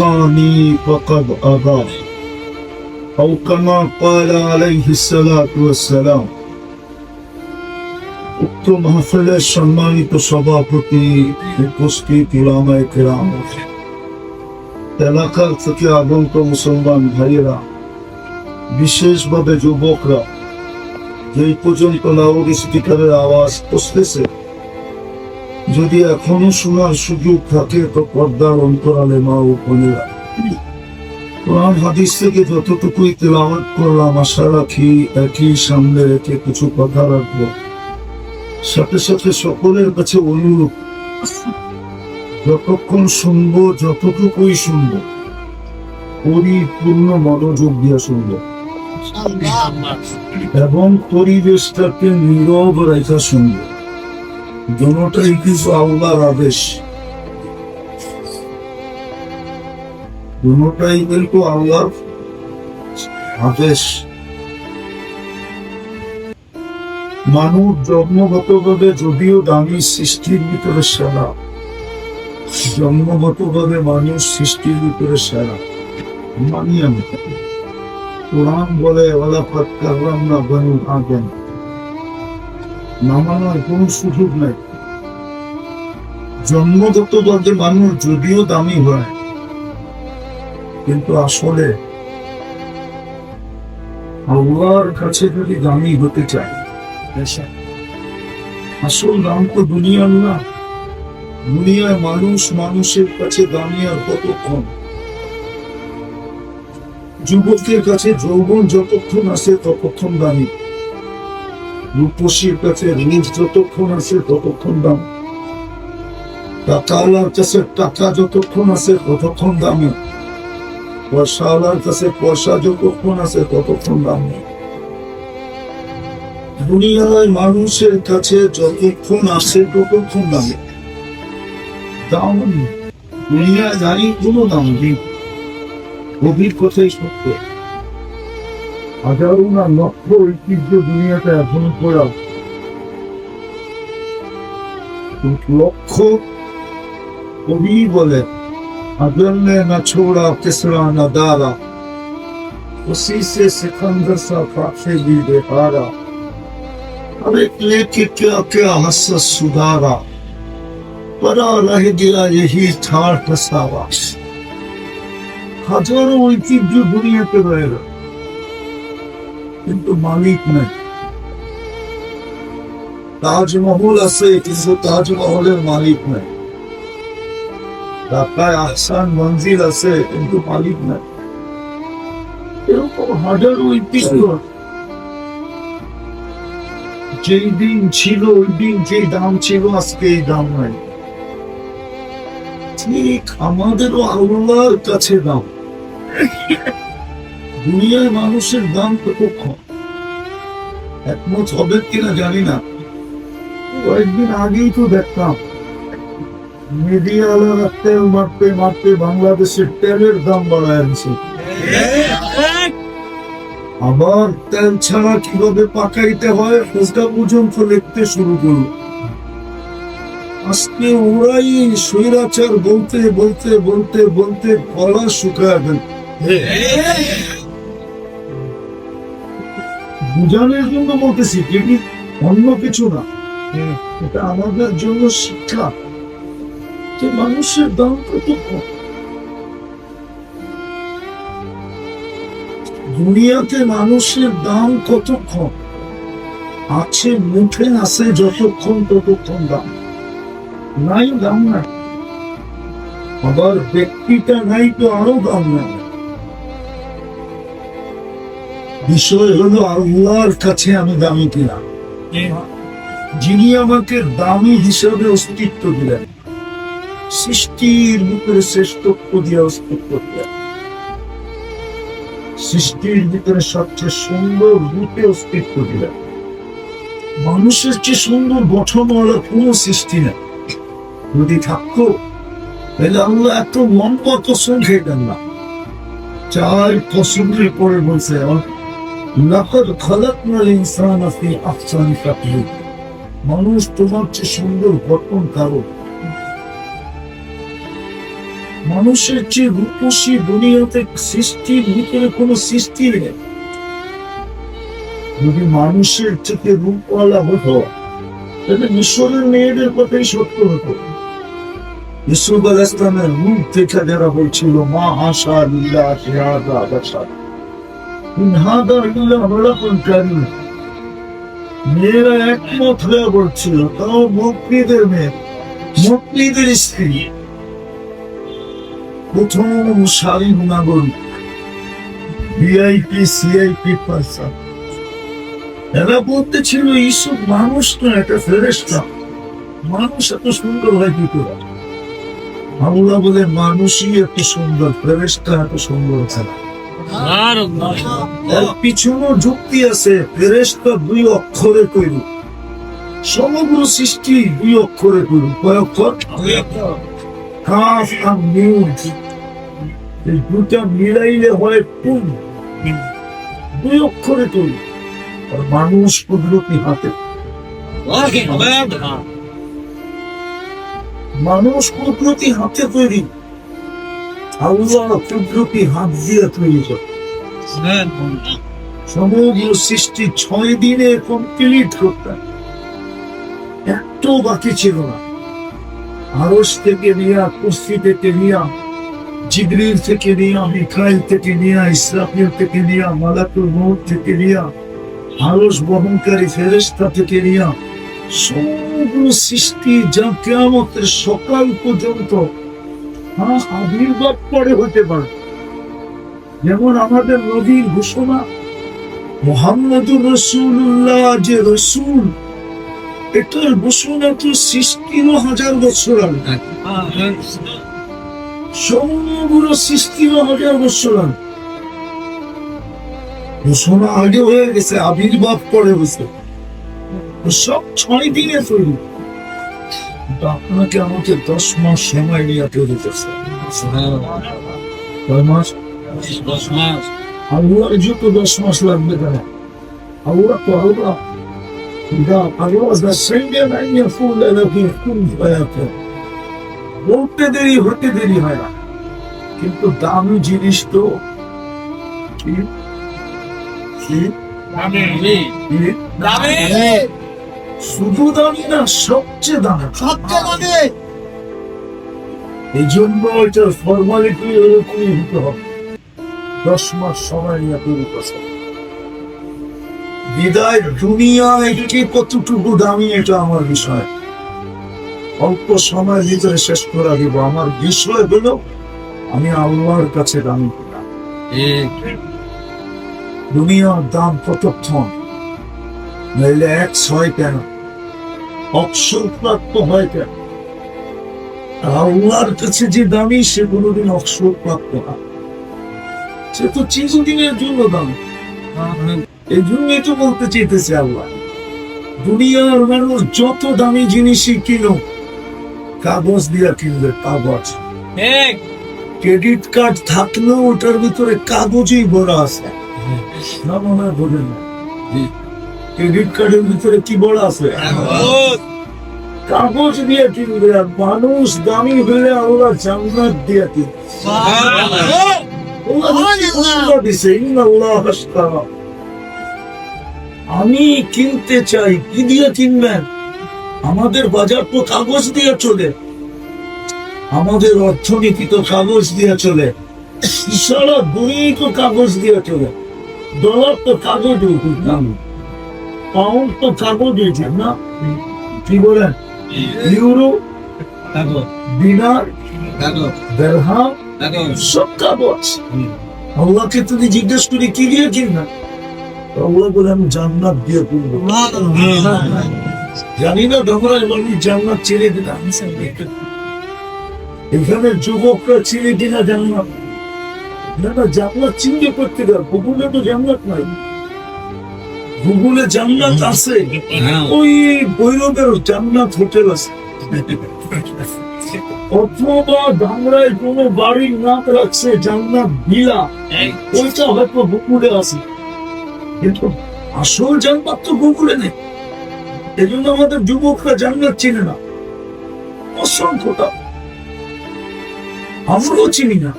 عصاني فقد أبى أو كما قال عليه الصلاة والسلام উক্ত মাহফিলের সম্মানিত সভাপতি উপস্থিত ইলামায় কেরাম এলাকার থেকে আগন্ত মুসলমান ভাইয়েরা বিশেষভাবে যুবকরা যেই পর্যন্ত লাউড স্পিকারের আওয়াজ পৌঁছতেছে যদি এখনও শোনার সুযোগ থাকে তো পর্দার অন্তরালে মা ও বোনেরা কোরআন হাদিস থেকে যতটুকুই তেলাওয়াত করলাম আশা রাখি একই সামনে রেখে কিছু কথা রাখব। সাথে সাথে সকলের কাছে অনুরোধ যতক্ষণ শুনব যতটুকুই শুনব পরিপূর্ণ মনোযোগ দিয়ে শুনব। এবং পরিবেশটাকে নীরব রেখা শুনব। দোনোটাই কিন্তু আল্লাহর আদেশ। কিন্তু আল্লাহর আদেশ। মানুষ যদিও দামি সৃষ্টির ভিতরে সেরা, জন্মগতভাবে মানুষ সৃষ্টির ভিতরে সেরা মানি আমি কোরআন বলে ওলাফাত কারলাম না বানু আদম। নামানোর কোনো সুযোগ নাই। জন্মগতভাবে মানুষ যদিও দামি হয় কিন্তু আসলে আল্লাহর কাছে যদি দামি হতে চায় আসল দাম তো দুনিয়ার না দুনিয়ায় মানুষ মানুষের কাছে দামি আর কতক্ষণ যুবকের কাছে যৌবন যতক্ষণ আছে ততক্ষণ দামি। রূপসীর কাছে রূপ যতক্ষণ আছে ততক্ষণ দাম। টাকাওয়ালার কাছে টাকা যতক্ষণ আছে ততক্ষণ দামি। পয়সাওয়ালার কাছে পয়সা যতক্ষণ আছে ততক্ষণ দামি। দুনিয়ায় মানুষের কাছে যতক্ষণ আসে ততক্ষণ দামে। দাম নেই। দুনিয়ায় জানি কোনো দাম নেই। গভীর কথাই সত্য। হাজারো না লক্ষ ঐতিহ্য দুনিয়াতে এখন করা লক্ষ কবি বলে अगर ने न छोड़ा किसरा न दारा उसी से सिकंदर सा फाफे भी बेहारा अब एक लेके क्या क्या हसस सुधारा परा रह गया यही ठार फसावा হাজারো ঐতিহ্য দুনিয়াতে রয়ে গেল কিন্তু মালিক নাই। তাজমহল আছে, কিন্তু তাজমহলের মালিক নাই। ঢাকায় আহসান মঞ্জিল আছে, কিন্তু মালিক নাই। এরকম হাজারো যেই দিন ছিল, ওই দিন যে দাম ছিল, আজকে এই দাম নাই। ঠিক আমাদেরও আল্লাহর কাছে দাম। দুনিয়ায় মানুষের দাম কতক্ষণ একমত হবে কিনা জানি না। কয়েকদিন আগেই তো দেখতাম মিডিয়াওয়ালারা তেল মারতে মারতে বাংলাদেশের তেলের দাম বাড়ায় আনছে। আবার তেল ছাড়া কীভাবে পাকাইতে হয়, ওটা পর্যন্ত লিখতে শুরু করল। আজকে ওরাই স্বৈরাচার বলতে বলতে বলতে বলতে গলা শুকায় দেন বুঝানোর জন্য বলতেছি কিন্তু অন্য কিছু না। এটা আমাদের জন্য শিক্ষা। যে মানুষের দাম কত দুনিয়াতে মানুষের দাম কতক্ষণ আছে মুঠে আছে যতক্ষণ ততক্ষণ দাম। নাই দাম নাই। আবার ব্যক্তিটা নাই তো আরও দাম নাই। বিষয় হলো আল্লাহর কাছে আমি দামি কিনা। যিনি আমাকে দামি হিসাবে অস্তিত্ব দিলেন সৃষ্টির ভিতরে শ্রেষ্ঠত্ব দিয়ে অস্তিত্ব দিলেন। সৃষ্টির ভিতরে সবচেয়ে সুন্দর রূপে অস্তিত্ব দিলেন। মানুষের চেয়ে সুন্দর গঠনওয়ালা কোন সৃষ্টি নেই। যদি থাকতো তাহলে আল্লাহ এত লম্বা কসম খেতেন না। চার কসমের পরে বলছে লাকদ খালাকনাল ইনসানা ফি আহসানি তাকওয়িম মানুষ তোমার চেয়ে সুন্দর গঠন কারও মানুষের যে রূপসী দুনিয়াতে সৃষ্টির ভিতরে কোনো সৃষ্টি নেই। যদি মানুষের থেকে রূপওয়ালা হতো, তাহলে মিশরের মেয়েদের কথাই সত্য হতো। ইসুফ আল ইসলামের রূপ দেখা যারা বলছিল মা আশা লিল্লাহ হাদা মেয়েরা একমত হয়ে বলছিল, তাও মকলিদের মেয়ে মকলিদের স্ত্রী। প্রথম স্বাধীন নাগরিক, ভিআইপি, সিআইপি পার্সন এরা মানুষ তো, একটা ফেরেস্তা মানুষ এত সুন্দর হয় কি করে? আল্লাহ বলে, মানুষই এত সুন্দর ফেরেস্তা এত সুন্দর না। এর পিছনেও যুক্তি আছে ফেরেস্তা দুই অক্ষরে তৈরি সমগ্র সৃষ্টি দুই অক্ষরে তৈরি কয় অক্ষর? কাফ আর এই দুটা মিলাইলে হয় দুই অক্ষরে তৈরি আর মানুষ কুদরতি হাতে? মানুষ কুদরতি হাতে তৈরি? আল্লাহ কুদরতি হাত দিয়ে তৈরি করে। সমগ্র সৃষ্টি ছয় দিনে কমপ্লিট করতেন একটু বাকি ছিল না। আরস থেকে নিয়া কুস্তি থেকে নিয়া জিবরিল থেকে নিয়া মিখাইল থেকে নিয়া ইসরাফিল থেকে নিয়া মালাকুল মৌত থেকে নিয়া আরস বহনকারী ফেরেস্তা থেকে নিয়া সমগ্র সৃষ্টি যা কেয়ামতের সকাল পর্যন্ত আবির্ভাব পরে হতে পারে। যেমন আমাদের নবীর ঘোষণা, মোহাম্মদুর রসুল্লাহ যে রসুল, এটার ঘোষণা তো সৃষ্টিরও হাজার বছর আগে। সমগ্র সৃষ্টিরও হাজার বছর আগে। ঘোষণা আগে হয়ে গেছে, আবির্ভাব পরে বসে সব ছয় দিনে তৈরি। তো আপনাকে আমাকে দশ মাস সময় নিয়ে তৈরি করছে কয় মাস দশ মাস আল্লাহর যত দশ মাস লাগবে কেন আল্লাহ তো আল্লাহ Да, пожалуйста, সেন্ডিয়ান আইয়া ফুল এলাকি ফুল হয়ে বলতে দেরি হতে দেরি হয় না কিন্তু দামি জিনিস তো কি কি দামি দামি শুধু দামি না সবচেয়ে দামি। এই জন্য এটা ফর্মালিটি এরকমই হতে হবে। দশ মাস সময় নিয়ে তৈরি বিদায় দুনিয়া কতটুকু দামি এটা আমার বিষয়। অল্প সময়ের ভিতরে শেষ করে দিব। আমার বিষয় হলো আমি আল্লাহর কাছে দামি দুনিয়ার দাম কতক্ষণ নইলে এক ছয় কেন? অক্ষর প্রাপ্ত হয় কেন? আল্লাহর কাছে যে দামি সে কোনোদিন অক্ষর প্রাপ্ত হয় সে তো চিরদিনের জন্য দামি। এই জন্যই তো বলতে চেয়েছে আল্লাহ দুনিয়ার মানুষ যত দামি জিনিসই কিনো কাগজ দিয়া কিনবে কাগজ। ক্রেডিট কার্ড থাকলেও ওটার ভিতরে কাগজই ভরা আছে। না মনে হয় না। ক্রেডিট কার্ডের ভিতরে কি বড় আছে? কাগজ দিয়ে কিনবে আর মানুষ দামি হলে আল্লাহ জান্নাত দিয়ে কিনবে আমি কিনতে চাই কি দিয়ে কিনবেন? আমাদের বাজার তো কাগজ দিয়ে চলে। আমাদের অর্থনীতি তো কাগজ দিয়ে চলে। সারা দুই তো কাগজ দিয়ে চলে। ডলার তো কাগজ দাম পাউন্ড তো ঠিক না? কি বলেন ইউরো কাগজ তুমি জিজ্ঞেস কি আমি দিয়ে এখানে যুবকরা ছেড়ে দিনা জান্নাত। না না চিনতে করতে গুগলে তো জান্নাত নাই। গুগলে জান্নাত আছে। ওই বৈরবের জান্নাত হোটেল আছে। অথবা ডাংরায় কোনো বাড়ির নাম রাখছে জান্নাত বিলা ওইটা হয়তো গুগলে আছে। কিন্তু আসল জান্নাত তো গুগলে নেই। এই জন্য আমাদের যুবকরা জান্নাত চিনে না। অসংখ্যটা আমরাও চিনি না।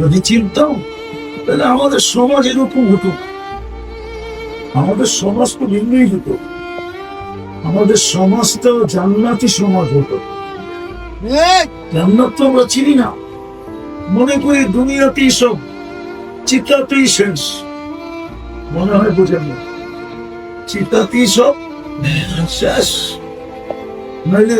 যদি চিনতাম তাহলে আমাদের সমাজ এরকম হতো। আমাদের সমাজ তো ভিন্নই হতো। আমাদের সমাজটাও জান্নাতি সমাজ হতো। জান্নাত তো আমরা চিনি না। মনে করি দুনিয়াতেই সব চিতাতেই শেষ। মনে হয় বোঝেন না। চিতাতেই সব শেষ। নাইলে